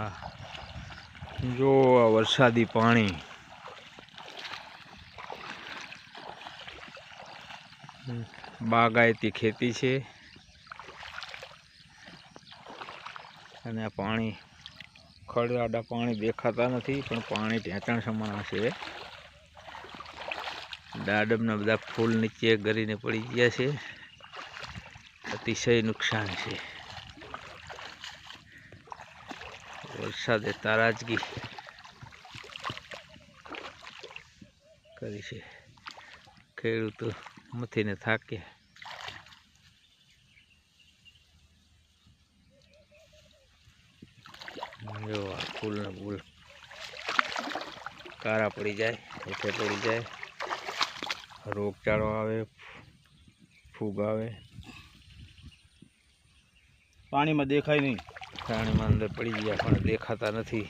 હા જો આ વરસાદી પાણી. બાગાયતી ખેતી છે. અને આ પાણી ખળાડા પાણી દેખાતા નથી, પણ પાણી ઢેંચાણ સમાન છે દાડમના બધા ફૂલ નીચે ગરીને પડી ગયા છે. અતિશય નુકસાન છે. વરસાદે તારાજગી કરી છે. ખેડૂતો મથીને થાક્યા જો આ ફૂલ ને ફૂલ કારા પડી જાય હેઠે પડી જાય. રોગચાળો આવે, ફૂગ આવે. પાણીમાં દેખાય નહીં. પાણીમાં અંદર પડી ગયા પણ દેખાતા નથી.